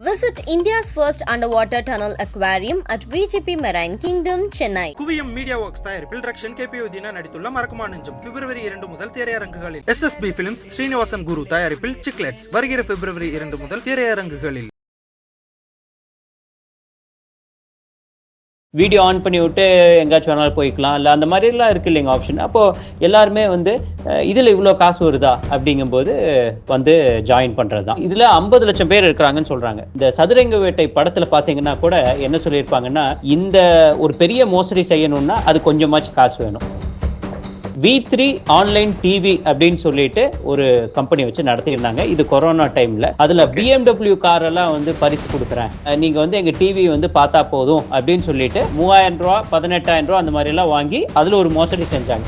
Visit India's first underwater tunnel aquarium at VGP Marine Kingdom, Chennai. Kuviyam media works தயாரிப்பில் Rakshan KPO தினா நடித்துள்ள மறக்குமா நெஞ்சம் பிப்ரவரி இரண்டு முதல் திரையரங்குகளில் எஸ்எஸ்பி பிலிம்ஸ் ஸ்ரீனிவாசன் குரு தயாரிப்பில் சிக்லெட்ஸ் வருகிற பிப்ரவரி இரண்டு முதல் திரையரங்குகளில் வீடியோ ஆன் பண்ணி விட்டு எங்கேயாச்சும் வேணாலும் போய்க்கலாம். இல்லை அந்த மாதிரிலாம் இருக்குது இல்லைங்க ஆப்ஷன் அப்போது எல்லாருமே வந்து இதில் இவ்வளோ காசு வருதா? அப்படிங்கும்போது வந்து ஜாயின் பண்ணுறது தான் இதில் ஐம்பது லட்சம் பேர் இருக்கிறாங்கன்னு சொல்கிறாங்க இந்த சதுரங்க வேட்டை படத்தில் பார்த்தீங்கன்னா கூட என்ன சொல்லியிருப்பாங்கன்னா இந்த ஒரு பெரிய மோசடி செய்யணும்னா அது கொஞ்சமாச்சும் காசு வேணும். வி த்ரீ ஆன்லைன் டிவி அப்படின்னு சொல்லிட்டு ஒரு கம்பெனி வச்சு நடத்தியிருந்தாங்க. இது கொரோனா டைம்ல அதுல பிஎம்டபிள்யூ கார் எல்லாம் வந்து பரிசு கொடுக்குறேன். நீங்க வந்து எங்க டிவி வந்து பார்த்தா போதும் அப்படின்னு சொல்லிட்டு மூவாயிரம் ரூபா பதினெட்டாயிரம் ரூபா அந்த மாதிரி எல்லாம் வாங்கி அதுல ஒரு மோசடி செஞ்சாங்க.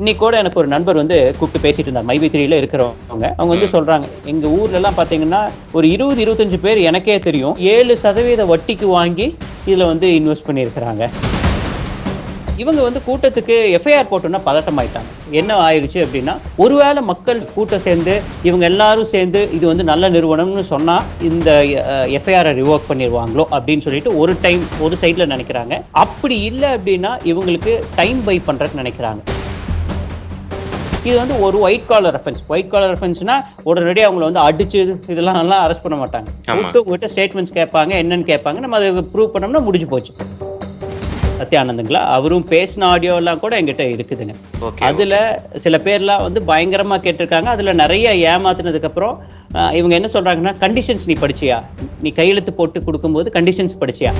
இன்னைக்கு கூட எனக்கு ஒரு நண்பர் வந்து கூப்பிட்டு பேசிட்டு இருந்தார். மைவி த்ரீல இருக்கிறவங்க. அவங்க வந்து சொல்றாங்க எங்க ஊர்ல எல்லாம் பாத்தீங்கன்னா ஒரு இருபது இருபத்தஞ்சு பேர் எனக்கே தெரியும். ஏழு சதவீத வட்டிக்கு வாங்கி இதுல வந்து இன்வெஸ்ட் பண்ணியிருக்கிறாங்க. இவங்க வந்து கூட்டத்துக்கு எஃப்ஐஆர் போட்டோன்னா பதட்டம் ஆயிட்டாங்க என்ன ஆயிடுச்சு அப்படின்னா ஒருவேளை மக்கள் கூட்டம் சேர்ந்து இவங்க எல்லாரும் சேர்ந்து இது வந்து நல்ல நிறுவனம்னு சொன்னா இந்த எஃப்ஐஆரை ரிவோக் பண்ணிடுவாங்களோ அப்படின்னு சொல்லிட்டு ஒரு டைம் ஒரு சைடில் நினைக்கிறாங்க. அப்படி இல்லை அப்படின்னா இவங்களுக்கு டைம் பை பண்ணுறதுக்கு நினைக்கிறாங்க. இது வந்து ஒரு white collar reference white collar ரெஃபரன்ஸ்னா உடனடியாக அவங்கள வந்து அடிச்சு இதெல்லாம் எல்லாம் அரெஸ்ட் பண்ண மாட்டாங்க. கூப்பிட்டு உங்ககிட்ட ஸ்டேட்மெண்ட்ஸ் கேட்பாங்க என்னன்னு கேட்பாங்க. நம்ம அதை ப்ரூவ் பண்ணோம்னா முடிஞ்சு போச்சு. சத்யானந்துங்களா? அவரும் பேசின ஆடியோ எல்லாம் கூட எங்கிட்ட இருக்குதுங்க. அதுல சில பேர்லாம் வந்து பயங்கரமா கேட்டிருக்காங்க. அதுல நிறைய ஏமாத்துனதுக்கு அப்புறம் அஹ், இவங்க என்ன சொல்றாங்கன்னா கண்டிஷன்ஸ் நீ படிச்சியா? நீ கையெழுத்து போட்டு கொடுக்கும்போது கண்டிஷன்ஸ் படிச்சியா?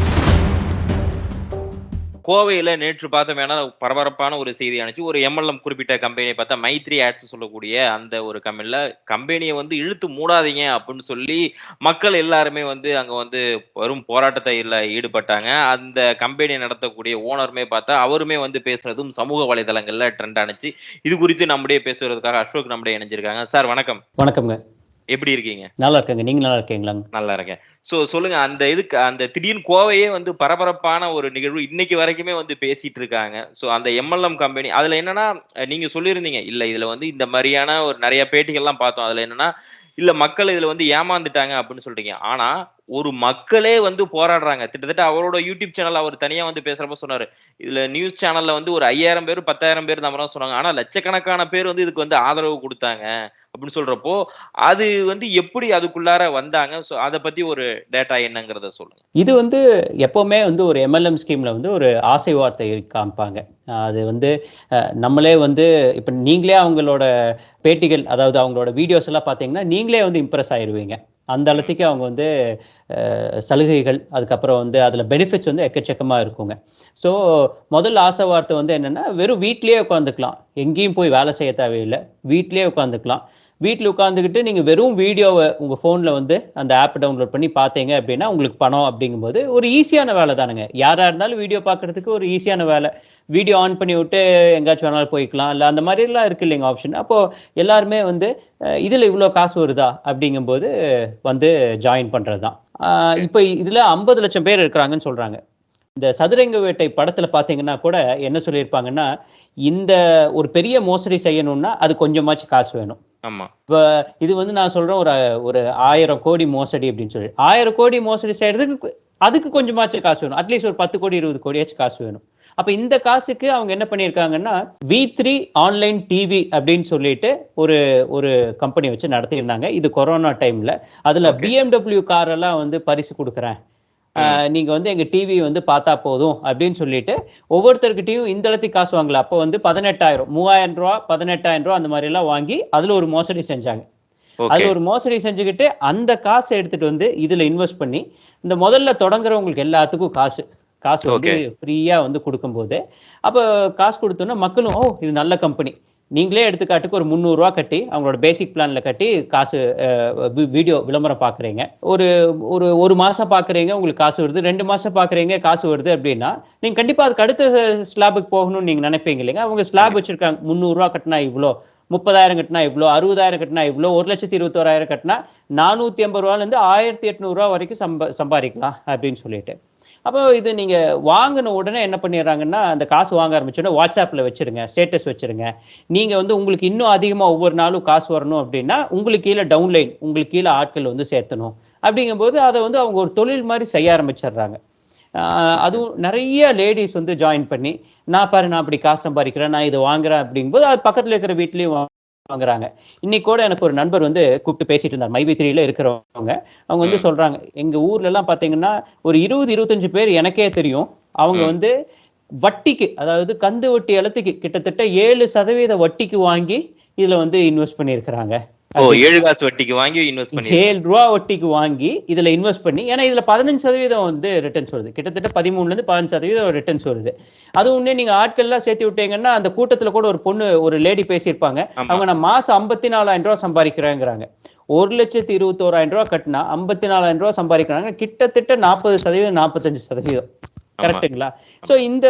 கோவையில நேற்று பார்த்தோம்னா பரபரப்பான ஒரு செய்தி அனுப்பிச்சு ஒரு எம்எல்எம் குறிப்பிட்ட கம்பெனியை பார்த்தா மைத்ரி ஆட்ஸ் சொல்லக்கூடிய அந்த ஒரு கம்பெனில கம்பெனியை வந்து இழுத்து மூடாதீங்க அப்படின்னு சொல்லி மக்கள் எல்லாருமே வந்து அங்க வந்து வரும் போராட்டத்தில் ஈடுபட்டாங்க. அந்த கம்பெனியை நடத்தக்கூடிய ஓனருமே பார்த்தா அவருமே வந்து பேசுறதும் சமூக வலைதளங்கள்ல ட்ரெண்ட் அனுச்சு. இது குறித்து நம்முடைய பேசுறதுக்காக அசோக் நம்முடைய இணைஞ்சிருக்காங்க. சார் வணக்கம். வணக்கம்ங்க. எப்படி இருக்கீங்க? நல்லா இருக்கேங்க நீங்க நல்லா இருக்கீங்களாங்க நல்லா இருக்கேன் சோ சொல்லுங்க அந்த இதுக்கு அந்த திடீர்னு கோவையே வந்து பரபரப்பான ஒரு நிகழ்வு இன்னைக்கு வரைக்குமே வந்து பேசிட்டு இருக்காங்க சோ அந்த எம்எல்எம் கம்பெனி அதுல என்னன்னா நீங்க சொல்லியிருந்தீங்க இல்ல இதுல வந்து இந்த மாதிரியான ஒரு நிறைய பேட்டிகள்லாம் பார்த்தோம். அதுல என்னன்னா இல்ல மக்கள் இதுல வந்து ஏமாந்துட்டாங்க அப்படின்னு சொல்றீங்க. ஆனா ஒரு மக்களே வந்து போராடுறாங்க. கிட்டத்தட்ட அவரோட யூடியூப் சேனல் அவர் தனியா வந்து பேசுறப்ப சொன்னாரு. இதுல நியூஸ் சேனல்ல வந்து ஒரு ஐயாயிரம் பேர் பத்தாயிரம் பேர் நம்ம சொன்னாங்க. ஆனா லட்சக்கணக்கான பேர் வந்து இதுக்கு வந்து ஆதரவு கொடுத்தாங்க அப்படின்னு சொல்றப்போ அது வந்து எப்படி அதுக்குள்ளார வந்தாங்க? ஸோ அதை பத்தி ஒரு டேட்டா என்னங்கிறத சொல்லுங்க. இது வந்து எப்பவுமே வந்து ஒரு எம்எல்எம் ஸ்கீம்ல வந்து ஒரு ஆசை வார்த்தை காமிப்பாங்க. அது வந்து நம்மளே வந்து இப்போ நீங்களே அவங்களோட பேட்டிகள் அதாவது அவங்களோட வீடியோஸ் எல்லாம் பார்த்தீங்கன்னா நீங்களே வந்து இம்ப்ரெஸ் ஆயிடுவீங்க அந்த அளத்துக்கு அவங்க வந்து சலுகைகள் அதுக்கப்புறம் வந்து அதில் பெனிஃபிட்ஸ் வந்து எக்கச்சக்கமாக இருக்குங்க. ஸோ முதல் ஆசை வார்த்தை வந்து என்னென்னா வெறும் வீட்லேயே உட்காந்துக்கலாம். எங்கேயும் போய் வேலை செய்ய தேவையில்லை. வீட்லேயே உட்காந்துக்கலாம். வீட்டில் உட்காந்துக்கிட்டு நீங்கள் வெறும் வீடியோவை உங்கள் ஃபோனில் வந்து அந்த ஆப் டவுன்லோட் பண்ணி பார்த்தீங்க அப்படின்னா உங்களுக்கு பணம் அப்படிங்கும்போது ஒரு ஈஸியான வேலை தானுங்க. யாராக இருந்தாலும் வீடியோ பார்க்குறதுக்கு ஒரு ஈஸியான வேலை. வீடியோ ஆன் பண்ணி விட்டு எங்கேயாச்சும் வேணாலும் போய்க்கலாம். இல்லை அந்த மாதிரிலாம் இருக்கு இல்லைங்க ஆப்ஷன் அப்போது எல்லாருமே வந்து இதில் இவ்வளோ காசு வருதா அப்படிங்கும்போது வந்து ஜாயின் பண்ணுறது தான் இப்போ இதில் ஐம்பது லட்சம் பேர் இருக்கிறாங்கன்னு சொல்கிறாங்க இந்த சதுரங்க வேட்டை படத்தில் பார்த்தீங்கன்னா கூட என்ன சொல்லியிருப்பாங்கன்னா இந்த ஒரு பெரிய மோசடி செய்யணும்னா அது கொஞ்சமாச்சும் காசு வேணும். ஆமா. இப்போ இது வந்து நான் சொல்றேன் ஒரு ஒரு ஆயிரம் கோடி மோசடி அப்படின்னு சொல்லி. ஆயிரம் கோடி மோசடி செய்யறதுக்கு அதுக்கு கொஞ்சமாச்சும் காசு வேணும். அட்லீஸ்ட் ஒரு பத்து கோடி இருபது கோடியாச்சும் காசு வேணும். அப்ப இந்த காசுக்கு அவங்க என்ன பண்ணியிருக்காங்கன்னா வி த்ரீ ஆன்லைன் டிவி அப்படின்னு சொல்லிட்டு ஒரு ஒரு கம்பெனி வச்சு நடத்தியிருந்தாங்க. இது கொரோனா டைம்ல அதுல. பிஎம்டபிள்யூ கார் எல்லாம் வந்து பரிசு கொடுக்குறேன். நீங்க வந்து எங்க டிவி வந்து பார்த்தா போதும் அப்படின்னு சொல்லிட்டு ஒவ்வொருத்தர்கிட்டயும் இந்த இடத்துக்கு காசு வாங்கல. அப்போ வந்து பதினெட்டாயிரம் மூவாயிரம் ரூபா பதினெட்டாயிரம் ரூபா அந்த மாதிரி எல்லாம் வாங்கி அதுல ஒரு மோசடி செஞ்சாங்க. அதுல ஒரு மோசடி செஞ்சுக்கிட்டு அந்த காசை எடுத்துட்டு வந்து இதுல இன்வெஸ்ட் பண்ணி இந்த முதல்ல தொடங்குறவங்களுக்கு எல்லாத்துக்கும் காசு. காசு வந்து. ஃப்ரீயா வந்து கொடுக்கும்போது அப்ப காசு கொடுத்தோன்னா மக்களும் ஓ இது நல்ல கம்பெனி. நீங்களே எடுத்துக்காட்டுக்கு ஒரு முந்நூறுரூவா கட்டி அவங்களோட பேசிக் பிளானில் கட்டி காசு வீடியோ விளம்பரம் பார்க்குறீங்க ஒரு ஒரு ஒரு மாதம் பார்க்குறீங்க உங்களுக்கு காசு வருது. ரெண்டு மாதம் பார்க்குறீங்க காசு வருது அப்படின்னா நீங்கள் கண்டிப்பாக அதுக்கு அடுத்த ஸ்லாபுக்கு போகணும்னு நீங்கள் நினைப்பீங்க இல்லைங்க. அவங்க ஸ்லாப் வச்சுருக்காங்க. முந்நூறுரூவா கட்டினா இவ்வளோ முப்பதாயிரம் கட்டினா இவ்வளோ அறுபதாயிரம் கட்டினா இவ்வளோ ஒரு லட்சத்தி இருபத்தோராயிரம் கட்டினா நானூற்றி ஐம்பது ரூபாலேருந்து ஆயிரத்தி எட்நூறுரூவா வரைக்கும் சம்ப சம்பாதிக்கலாம் அப்படின்னு சொல்லிட்டு. அப்போ இது நீங்க வாங்கின உடனே என்ன பண்ணிடுறாங்கன்னா அந்த காசு வாங்க ஆரம்பிச்சோடனே வாட்ஸ்அப்பில் வச்சிருங்க ஸ்டேட்டஸ் வச்சிருங்க. நீங்க வந்து உங்களுக்கு இன்னும் அதிகமாக ஒவ்வொரு நாளும் காசு வரணும் அப்படின்னா உங்களுக்கு கீழே டவுன்லைன் உங்களுக்கு கீழே ஆட்கள் வந்து சேர்த்தணும். அப்படிங்கும்போது அதை வந்து அவங்க ஒரு தொழில் மாதிரி செய்ய ஆரம்பிச்சிடுறாங்க. அதுவும் நிறைய லேடிஸ் வந்து ஜாயின் பண்ணி நான் பாரு நான் அப்படி காசு சம்பாதிக்கிறேன் நான் இதை வாங்குறேன் அப்படிங்கும்போது அது பக்கத்தில் இருக்கிற வீட்லேயும் வாங்குறாங்க. இன்னைக்கு கூட எனக்கு ஒரு நண்பர் வந்து கூப்பிட்டு பேசிட்டு இருந்தார். மைபி த்ரீல இருக்கிறவங்க. அவங்க வந்து. சொல்றாங்க எங்க ஊர்ல எல்லாம் பாத்தீங்கன்னா ஒரு இருபது இருபத்தஞ்சு பேர் எனக்கே தெரியும். அவங்க. வந்து வட்டிக்கு அதாவது கந்து வட்டி எழுத்துக்கு கிட்டத்தட்ட ஏழு சதவீத வட்டிக்கு வாங்கி இதுல வந்து இன்வெஸ்ட் பண்ணியிருக்கிறாங்க. ஏழு காசு வட்டிக்கு வாங்கி இன்வெஸ்ட் பண்ணி ஏழு ரூபா வட்டிக்கு வாங்கி இதுல இன்வெஸ்ட் பண்ணி ஏன்னா இதுல பதினஞ்சு சதவீதம் வந்து ரிட்டர்ன்ஸ் வருது. கிட்டத்தட்ட பதிமூணுல இருந்து பதினஞ்சு சதவீதம் ரிட்டர்ன்ஸ் வருது. அது உடனே நீங்க ஆட்கள்லாம் சேர்த்து விட்டீங்கன்னா அந்த கூட்டத்துல கூட ஒரு பொண்ணு ஒரு லேடி பேசியிருப்பாங்க. அவங்க நான் மாசம் ஐம்பத்தி நாலாயிரம் ரூபாய் சம்பாதிக்கிறேங்கிறாங்க. ஒரு லட்சத்தி இருபத்தோராயிரம் ரூபாய் கட்டினா ஐம்பத்தி நாலாயிரம் ரூபாய் சம்பாதிக்கிறாங்க. கிட்டத்தட்ட நாற்பது சதவீதம் நாற்பத்தஞ்சு சதவீதம். ஆமா. கரெக்ட்டுங்களா சோ இந்த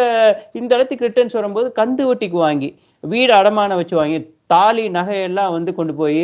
இந்த இடத்துக்கு ரிட்டர்ன்ஸ் வரும்போது கந்து வட்டிக்கு வாங்கி வீடு அடமானம் வச்சு வாங்கி தாலி நகையெல்லாம் வந்து கொண்டு போய்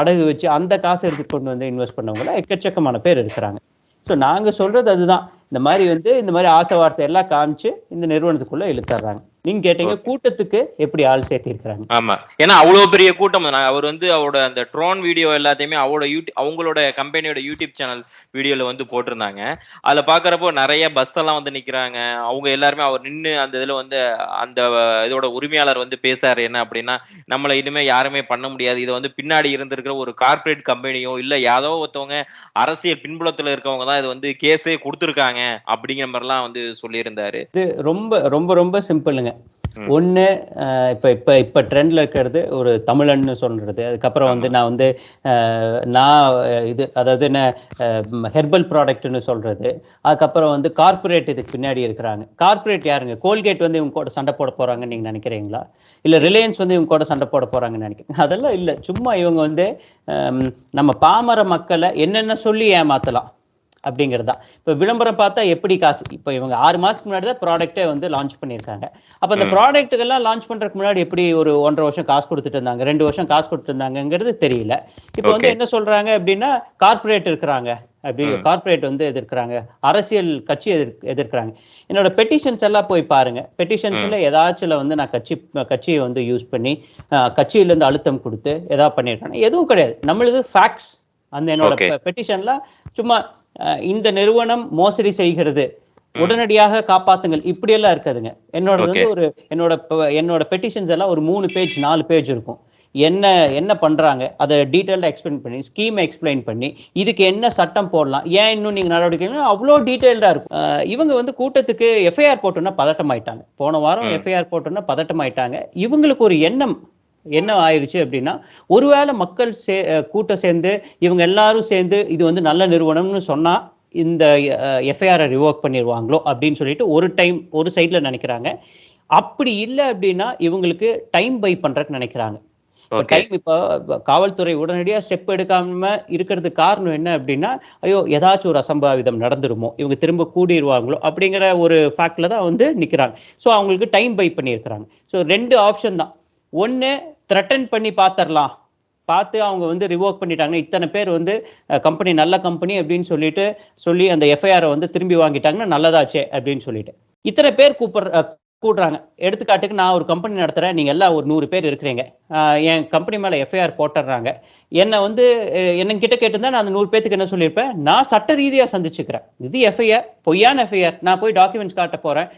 அடகு வச்சு அந்த காசை எடுத்து கொண்டு வந்து இன்வெஸ்ட் பண்ணவங்கள எக்கச்சக்கமான பேர் இருக்கிறாங்க. ஸோ நாங்கள் சொல்கிறது அதுதான். இந்த மாதிரி வந்து இந்த மாதிரி ஆசை வார்த்தை எல்லாம் காமிச்சு இந்த நிறுவனத்துக்குள்ளே இழுத்துறாங்க நீங்க கேட்டீங்க கூட்டத்துக்கு எப்படி ஆள் சேர்த்திருக்கிறாங்க? ஆமா. ஏன்னா அவ்வளவு பெரிய கூட்டம். அவர் வந்து அவரோட அந்த ட்ரோன் வீடியோ எல்லாத்தையுமே அவரோட யூடியூப் அவங்களோட கம்பெனியோட யூடியூப் சேனல் வீடியோல வந்து போட்டிருந்தாங்க. அதுல பாக்குறப்போ நிறைய பஸ் எல்லாம் வந்து நிக்கிறாங்க. அவங்க எல்லாருமே அவர் நின்னு அந்த இதுல வந்து அந்த இதோட உரிமையாளர் வந்து பேசாரு என்ன அப்படின்னா நம்மள இனிமே யாருமே பண்ண முடியாது. இது வந்து பின்னாடி இருந்திருக்கிற ஒரு கார்ப்பரேட் கம்பெனியோ இல்ல யாரோ ஒருத்தவங்க அரசியல் பின்புலத்துல இருக்கவங்க தான் இது வந்து கேஸே கொடுத்துருக்காங்க அப்படிங்கிற மாதிரிலாம் வந்து சொல்லியிருந்தாரு. ரொம்ப ரொம்ப ரொம்ப சிம்பிளுங்க அஹ், இப்ப இப்ப இப்ப ட்ரெண்ட்ல இருக்கிறது ஒரு தமிழன்னு சொல்றது. அதுக்கப்புறம் வந்து நான் வந்து நான் இது அதாவது என்ன ஹெர்பல் ப்ராடக்ட்னு சொல்றது. அதுக்கப்புறம் வந்து கார்ப்பரேட் இதுக்கு பின்னாடி இருக்கிறாங்க. கார்ப்பரேட் யாருங்க? கோல்கேட் வந்து இவங்க கூட சண்டை போட போறாங்கன்னு நீங்க நினைக்கிறீங்களா? இல்ல ரிலையன்ஸ் வந்து இவங்க கூட சண்டை போட போறாங்கன்னு நினைக்கிறேன் அதெல்லாம் இல்ல. சும்மா இவங்க வந்து நம்ம பாமர மக்களை என்னென்ன சொல்லி ஏமாத்தலாம். அப்படிங்கிறது தான். இப்போ விளம்பரம் பார்த்தா எப்படி காசு? இப்போ இவங்க ஆறு மாசத்துக்கு முன்னாடி தான் ப்ராடக்ட்டே வந்து லான்ச் பண்ணியிருக்காங்க. அப்போ அந்த. ப்ராடக்ட்டுக்கெல்லாம் லான்ச் பண்றதுக்கு முன்னாடி எப்படி ஒரு ஒன்றரை வருஷம் காசு கொடுத்துட்டு இருந்தாங்க ரெண்டு வருஷம் காசு கொடுத்துட்டு இருந்தாங்கங்கிறது தெரியல. இப்போ வந்து. என்ன சொல்றாங்க அப்படின்னா கார்ப்பரேட் இருக்கிறாங்க. அப்படி ம். கார்ப்பரேட் வந்து எதிர்க்கிறாங்க. அரசியல் கட்சி எதிர் எதிர்க்கிறாங்க. என்னோட பெட்டிஷன்ஸ் எல்லாம் போய் பாருங்க. பெட்டிஷன்ஸ்ல ஏதாச்சும் வந்து நான் கட்சி கட்சியை வந்து யூஸ் பண்ணி அஹ், கட்சியில இருந்து அழுத்தம் கொடுத்து ஏதாவது பண்ணியிருக்காங்க எதுவும் கிடையாது. நம்மளது ஃபேக்ட்ஸ் அந்த என்னோட Okay. பெட்டிஷன்ல சும்மா இந்த நிறுவனம் மோசடி செய்கிறது. உடனடியாக காப்பாத்துங்கள். இப்படியெல்லாம் இருக்காதுங்க. என்னோட வந்து. ஒரு என்னோட என்னோட பெட்டிஷன்ஸ் எல்லாம் ஒரு மூணு பேஜ் நாலு பேஜ் இருக்கும். என்ன என்ன பண்றாங்க? அதை டீட்டெயில்டாக எக்ஸ்பிளைன் பண்ணி ஸ்கீமை எக்ஸ்பிளைன் பண்ணி இதுக்கு என்ன சட்டம் போடலாம்? ஏன் இன்னும் நீங்க நடவடிக்கை? அவ்வளோ டீட்டெயில்டாக இருக்கும். இவங்க வந்து கூட்டத்துக்கு எஃப்ஐஆர் போட்டோன்னா பதட்டம் ஆயிட்டாங்க போன வாரம். எஃப்ஐஆர் போட்டோன்னா பதட்டம் ஆயிட்டாங்க இவங்களுக்கு ஒரு எண்ணம் என்ன ஆயிருச்சு அப்படின்னா ஒருவேளை மக்கள் சே கூட்டம் சேர்ந்து இவங்க எல்லாரும் சேர்ந்து இது வந்து நல்ல நிறுவனம்னு சொன்னா இந்த எஃப்ஐஆரை ரிவோக் பண்ணிடுவாங்களோ அப்படின்னு சொல்லிட்டு ஒரு டைம் ஒரு சைட்ல நினைக்கிறாங்க. அப்படி இல்லை அப்படின்னா இவங்களுக்கு டைம் பை பண்றதுக்கு நினைக்கிறாங்க. டைம் இப்போ காவல்துறை உடனடியாக ஸ்டெப் எடுக்காம இருக்கிறதுக்கு காரணம் என்ன அப்படின்னா ஐயோ ஏதாச்சும் ஒரு அசம்பாவிதம் நடந்துருமோ இவங்க திரும்ப கூடிடுவாங்களோ அப்படிங்கிற ஒரு ஃபேக்ட்ல தான் வந்து நிற்கிறாங்க ஸோ அவங்களுக்கு டைம் பை பண்ணியிருக்கிறாங்க. ஸோ ரெண்டு ஆப்ஷன் தான். ஒன்று த்ரெட்டன் பண்ணி பார்த்துடலாம் பார்த்து அவங்க வந்து ரிவோக் பண்ணிட்டாங்கன்னா இத்தனை பேர் வந்து கம்பெனி நல்ல கம்பெனி அப்படின்னு சொல்லிட்டு சொல்லி அந்த எஃப்ஐஆரை வந்து திரும்பி வாங்கிட்டாங்கன்னா நல்லதாச்சே அப்படின்னு சொல்லிட்டு. இத்தனை பேர் கூப்பிடுற கூடுறாங்க. எடுத்துக்காட்டுக்கு நான் ஒரு கம்பெனி நடத்துகிறேன் நீங்கள் எல்லாம் ஒரு நூறு பேர் இருக்கிறீங்க. என் கம்பெனி மேலே எஃப்ஐஆர் போட்டுடுறாங்க என்னை வந்து என்னங்கிட்ட கேட்டிருந்தா நான் அந்த நூறு பேத்துக்கு என்ன சொல்லியிருப்பேன்? நான் சட்ட ரீதியாக சந்திச்சுக்கிறேன். இது எஃப்ஐஆர் பொய்யான எஃப்ஐஆர் நான் போய் டாக்குமெண்ட்ஸ் காட்ட போகிறேன்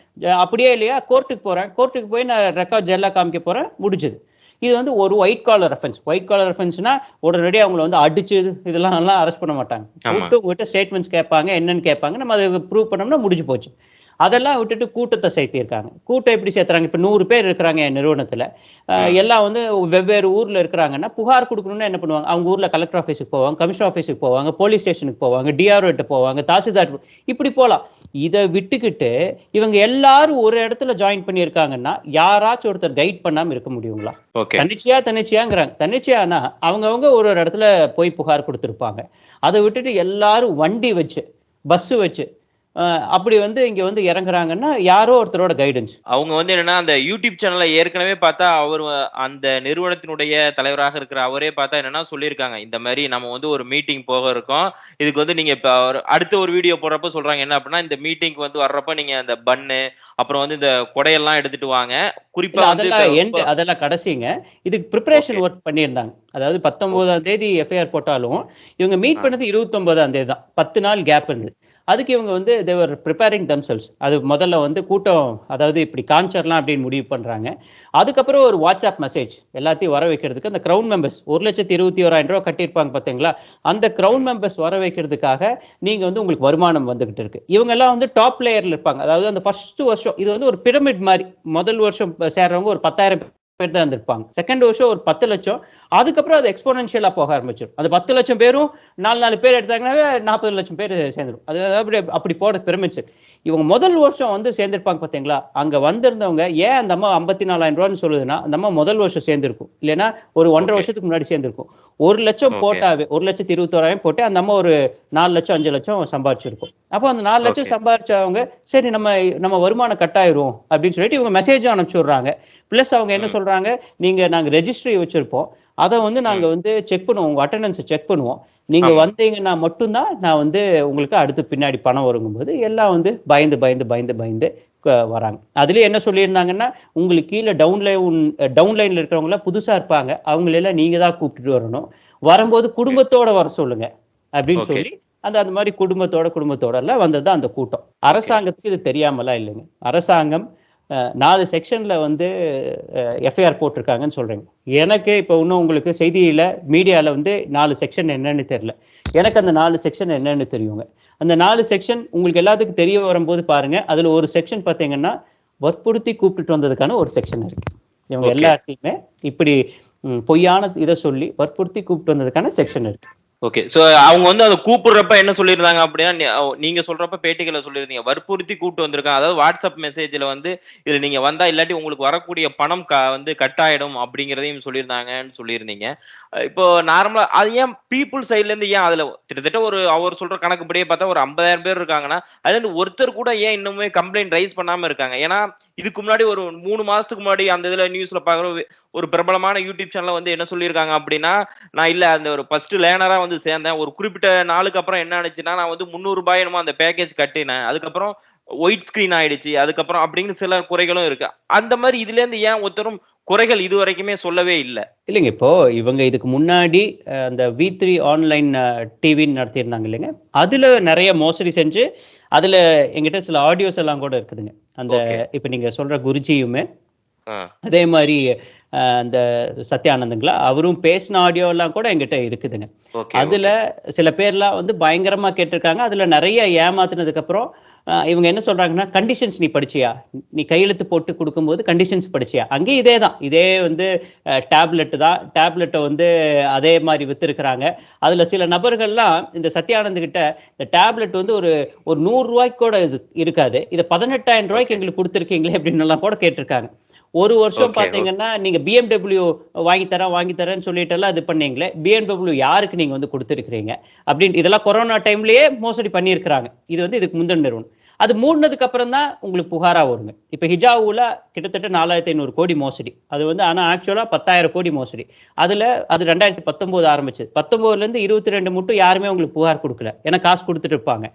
அப்படியே இல்லையா? கோர்ட்டுக்கு போகிறேன் கோர்ட்டுக்கு போய் நான் ரெக்கார்ட் ஜெல்லாக காமிக்க போகிறேன் முடிஞ்சுது. இது வந்து ஒரு white collar reference white collar ரெஃபரன்ஸ்னா உடனடியாக அவங்கள வந்து அடிச்சு இதெல்லாம் எல்லாம் அரெஸ்ட் பண்ண மாட்டாங்க. கூப்பிட்டு உங்ககிட்ட ஸ்டேட்மெண்ட்ஸ் கேட்பாங்க என்னன்னு கேட்பாங்க. நம்ம அதை ப்ரூவ் பண்ணோம்னா முடிஞ்சு போச்சு. அதெல்லாம் விட்டுட்டு கூட்டத்தை சேர்த்திருக்காங்க. கூட்டம் எப்படி சேர்த்துறாங்க? இப்போ நூறு பேர் இருக்கிறாங்க என் நிறுவனத்தில். எல்லாம் வந்து வெவ்வேறு ஊர்ல இருக்கிறாங்கன்னா புகார் கொடுக்கணும்னா என்ன பண்ணுவாங்க? அவங்க ஊர்ல கலெக்டர் ஆஃபீஸுக்கு போவாங்க கமிஷனர் ஆஃபீஸுக்கு போவாங்க போலீஸ் ஸ்டேஷனுக்கு போவாங்க டிஆர்ஓ கிட்ட போவாங்க தாசில்தார் இப்படி போகலாம் இதை விட்டுக்கிட்டு இவங்க எல்லாரும் ஒரு இடத்துல ஜாயின் பண்ணியிருக்காங்கன்னா யாராச்சும் ஒருத்தர் கைட் பண்ணாம இருக்க முடியுங்களா? தன்னிச்சையா தன்னிச்சையாங்கிறாங்க. தன்னிச்சையானா அவங்கவங்க ஒரு ஒரு இடத்துல போய் புகார் கொடுத்துருப்பாங்க. அதை விட்டுட்டு எல்லாரும் வண்டி வச்சு பஸ் வச்சு அப்படி வந்து இங்க வந்து இறங்குறாங்கன்னா யாரோ ஒருத்தரோட கைடன்ஸ் அவங்க வந்து என்னன்னா அந்த யூடியூப் சேனல்ல ஏற்கனவே பார்த்தா அவர் அந்த நிறுவனத்தினுடைய தலைவராக இருக்கிற அவரே பார்த்தா என்னன்னா சொல்லியிருக்காங்க இந்த மாதிரி நம்ம வந்து ஒரு மீட்டிங் போக இருக்கோம். இதுக்கு வந்து நீங்க இப்ப அடுத்த ஒரு வீடியோ போடுறப்ப சொல்றாங்க என்ன அப்படின்னா இந்த மீட்டிங்க்கு வந்து வர்றப்ப நீங்க அந்த பன்னு அப்புறம் வந்து இந்த கொடையெல்லாம் எடுத்துட்டு வாங்க. குறிப்பா அதெல்லாம் அதெல்லாம் கடைசிங்க. இதுக்கு ப்ரிப்பரேஷன் ஒர்க் பண்ணியிருந்தாங்க. அதாவது பத்தொன்பதாம் தேதி எஃப்ஐஆர் போட்டாலும் இவங்க மீட். பண்ணது இருபத்தொன்பதாம் தேதி தான். பத்து நாள் கேப் இருந்தது. அதுக்கு இவங்க வந்து தேவர் ப்ரிப்பேரிங் தம்செல்ஸ் அது முதல்ல வந்து கூட்டம் அதாவது இப்படி காமிச்சிடலாம் அப்படின்னு முடிவு பண்ணுறாங்க அதுக்கப்புறம் ஒரு வாட்ஸ்அப் மெசேஜ் எல்லாத்தையும் வர வைக்கிறதுக்கு அந்த க்ரௌன் மெம்பர்ஸ் ஒரு லட்சத்தி இருபத்தி ஓராயிரம் ரூபாய் கட்டியிருப்பாங்க பார்த்தீங்களா? அந்த க்ரௌன் மெம்பர்ஸ் வர வைக்கிறதுக்காக நீங்கள் வந்து உங்களுக்கு வருமானம் வந்துகிட்டு இருக்கு. இவங்க எல்லாம் வந்து டாப் லேயரில் இருப்பாங்க. அதாவது அந்த ஃபர்ஸ்ட் வருஷம் இது வந்து ஒரு பிரமிட் மாதிரி முதல் வருஷம் சேர்றவங்க ஒரு பத்தாயிரம் பேர் தான் இருந்திருப்பாங்க. செகண்ட் வருஷம் ஒரு பத்து லட்சம். அதுக்கப்புறம் அது எக்ஸ்போனன்ஷியலா போக ஆரம்பிச்சிடும் அந்த பத்து லட்சம் பேரும் நாலு நாலு பேர் எடுத்தாங்கன்னாவே நாற்பது லட்சம் பேர் சேர்ந்துடும் அது அப்படி அப்படி போட பிரமிச்சு. இவங்க முதல் வருஷம் வந்து சேர்ந்திருப்பாங்க பார்த்தீங்களா? அங்க வந்திருந்தவங்க ஏன் அந்த அம்மா ஐம்பத்தி நாலாயிரம் ரூபான்னு சொல்லுதுன்னா அந்த அம்மா முதல் வருஷம் சேர்ந்திருக்கும். இல்லைன்னா ஒரு ஒன்றரை. வருஷத்துக்கு முன்னாடி சேர்ந்திருக்கும். ஒரு லட்சம். போட்டாவே ஒரு லட்சத்தி இருபத்தோராயிரம் போட்டு அந்த அம்மா ஒரு நாலு லட்சம் அஞ்சு லட்சம் சம்பாதிச்சிருக்கும் அப்போ அந்த நாலு லட்சம். சம்பாதிச்சவங்க சரி நம்ம நம்ம வருமானம் கட்டாயிரும் அப்படின்னு சொல்லிட்டு இவங்க மெசேஜும் அனுப்பிச்சு விடுறாங்க. ப்ளஸ் அவங்க என்ன. சொல்றாங்க? நீங்க நாங்க ரெஜிஸ்ட்ரி வச்சிருப்போம். அதை வந்து நாங்க வந்து செக் பண்ணுவோம். உங்க அட்டண்டன்ஸை செக் பண்ணுவோம். நீங்க. வந்தீங்கன்னா மட்டும்தான் நான் வந்து உங்களுக்கு அடுத்து பின்னாடி பணம் வருங்கும்போது எல்லாம் வந்து பயந்து பயந்து பயந்து பயந்து வராங்க. அதுலயே என்ன சொல்லியிருந்தாங்கன்னா உங்களுக்கு கீழே டவுன்லைன் டவுன்லைன்ல இருக்கிறவங்க புதுசா இருப்பாங்க. அவங்களெல்லாம் நீங்க தான் கூப்பிட்டுட்டு வரணும். வரும்போது குடும்பத்தோட வர சொல்லுங்க. அப்படின்னு. சொல்லி அந்த அந்த மாதிரி குடும்பத்தோட குடும்பத்தோட எல்லாம் வந்தது அந்த கூட்டம். அரசாங்கத்துக்கு இது தெரியாமலாம் இல்லைங்க. அரசாங்கம் நாலு செக்ஷன்ல வந்து எஃப்ஐஆர் போட்டிருக்காங்கன்னு சொல்றீங்க. எனக்கு இப்போ இன்னும் உங்களுக்கு செய்தியில மீடியால வந்து நாலு செக்ஷன் என்னன்னு தெரியல. எனக்கு அந்த நாலு செக்ஷன் என்னன்னு தெரியுங்க. அந்த நாலு செக்ஷன் உங்களுக்கு எல்லாத்துக்கும் தெரிய வரும்போது பாருங்க அதுல ஒரு செக்ஷன் பார்த்தீங்கன்னா வற்புறுத்தி கூப்பிட்டுட்டு வந்ததுக்கான ஒரு செக்ஷன் இருக்கு. இவங்க. எல்லாத்தையுமே இப்படி பொய்யான இதை சொல்லி வற்புறுத்தி கூப்பிட்டு வந்ததுக்கான செக்ஷன் இருக்கு. ஓகே சோ அவங்க வந்து அதை கூப்பிடுறப்ப என்ன சொல்லியிருந்தாங்க அப்படின்னா நீ- நீங்க சொல்றப்ப பேட்டிகளை சொல்லியிருந்தீங்க. வற்புறுத்தி கூப்பிட்டு வந்திருக்காங்க. அதாவது வாட்ஸ்அப் மெசேஜ்ல வந்து இதுல நீங்க வந்தா இல்லாட்டி உங்களுக்கு வரக்கூடிய பணம் க வந்து கட் ஆயிடும் அப்படிங்கிறதையும் சொல்லியிருந்தாங்கன்னு சொல்லியிருந்தீங்க. இப்போ நார்மலா அது ஏன் பீப்புள் சைட்ல இருந்து ஏன் அதுல கிட்டத்தட்ட ஒரு அவர் சொல்ற கணக்குப்படியே பார்த்தா ஒரு ஐம்பதாயிரம் பேர் இருக்காங்கன்னா அதுல இருந்து ஒருத்தர் கூட ஏன் இன்னுமே கம்ப்ளைண்ட் ரைஸ் பண்ணாம இருக்காங்க? ஏன்னா இதுக்கு முன்னாடி ஒரு மூணு மாசத்துக்கு முன்னாடி அந்த இதுல நியூஸ்ல பாக்குற ஒரு பிரபலமான யூடியூப் சேனல்ல வந்து என்ன சொல்லியிருக்காங்க அப்படின்னா நான் இல்ல அந்த ஒரு ஃபர்ஸ்ட் லேனரா வந்து சேர்ந்தேன். ஒரு குறிப்பிட்ட நாளுக்கு அப்புறம் என்ன ஆனிச்சுன்னா நான் வந்து முந்நூறு ரூபாய் என்னமோ அந்த பேக்கேஜ் கட்டினேன். அதுக்கப்புறம் ஒயிட் ஸ்கிரீன் ஆயிடுச்சு. அதுக்கப்புறம் அப்படின்னு சில குறைகளும் இருக்கு. அந்த மாதிரி இதுல இருந்து ஏன் ஒருத்தரும் குறைகள் இது வரைக்குமே சொல்லவே இல்லை? இல்லைங்க இப்போ இவங்க இதுக்கு முன்னாடி அந்த வி த்ரீ ஆன்லைன் டிவின்னு நடத்தியிருந்தாங்க இல்லைங்க. அதுல நிறைய மோசடி செஞ்சு அதுல எங்கிட்ட சில ஆடியோஸ் எல்லாம் கூட இருக்குதுங்க. அந்த. இப்போ நீங்க சொல்ற குருஜியுமே அதே மாதிரி அந்த சத்யானந்துங்களா அவரும் பேசின ஆடியோ எல்லாம் கூட எங்கிட்ட இருக்குதுங்க. அதுல சில பேர்லாம் வந்து பயங்கரமா கேட்டிருக்காங்க. அதுல நிறைய ஏமாத்துனதுக்கு அப்புறம் இவங்க என்ன சொல்றாங்கன்னா கண்டிஷன்ஸ் நீ படிச்சியா? நீ கையெழுத்து போட்டு கொடுக்கும்போது கண்டிஷன்ஸ் படிச்சியா? அங்கேயும் இதே தான். இதே வந்து டேப்லெட் தான். டேப்லெட்டை வந்து அதே மாதிரி வித்துருக்குறாங்க. அதுல சில நபர்கள்லாம் இந்த சத்யானந்த் கிட்ட இந்த டேப்லெட் வந்து ஒரு ஒரு நூறு ரூபாய்க்கு கூட இது இருக்காது. இதை பதினெட்டாயிரம் ரூபாய்க்கு எங்களுக்கு கொடுத்துருக்கீங்களே? அப்படின்னு எல்லாம் கூட கேட்டிருக்காங்க. ஒரு வருஷம் Okay, பாத்தீங்கன்னா நீங்க பிஎம்டபிள்யூ வாங்கி தரேன் வாங்கி தரேன்னு சொல்லிட்டு எல்லாம் இது பண்ணீங்களே பிஎம்டபிள்யூ யாருக்கு நீங்க வந்து கொடுத்துருக்கீங்க அப்படின்னு இதெல்லாம் கொரோனா டைம்லயே மோசடி பண்ணியிருக்கிறாங்க. இது வந்து இதுக்கு முந்தின நிறுவனம். அது மூடினதுக்கு அப்புறம் தான் உங்களுக்கு புகாரா வருங்க. இப்ப ஹிஜாவுல கிட்டத்தட்ட நாலாயிரத்தி ஐநூறு கோடி மோசடி. அது வந்து ஆனா ஆக்சுவலா பத்தாயிரம் கோடி மோசடி. அதுல அது ரெண்டாயிரத்தி பத்தொன்பது ஆரம்பிச்சது. பத்தொன்பதுல இருந்து இருபத்தி ரெண்டு மட்டும் யாருமே உங்களுக்கு புகார் கொடுக்கல. ஏன்னா காசு கொடுத்துட்டு இருப்பாங்க.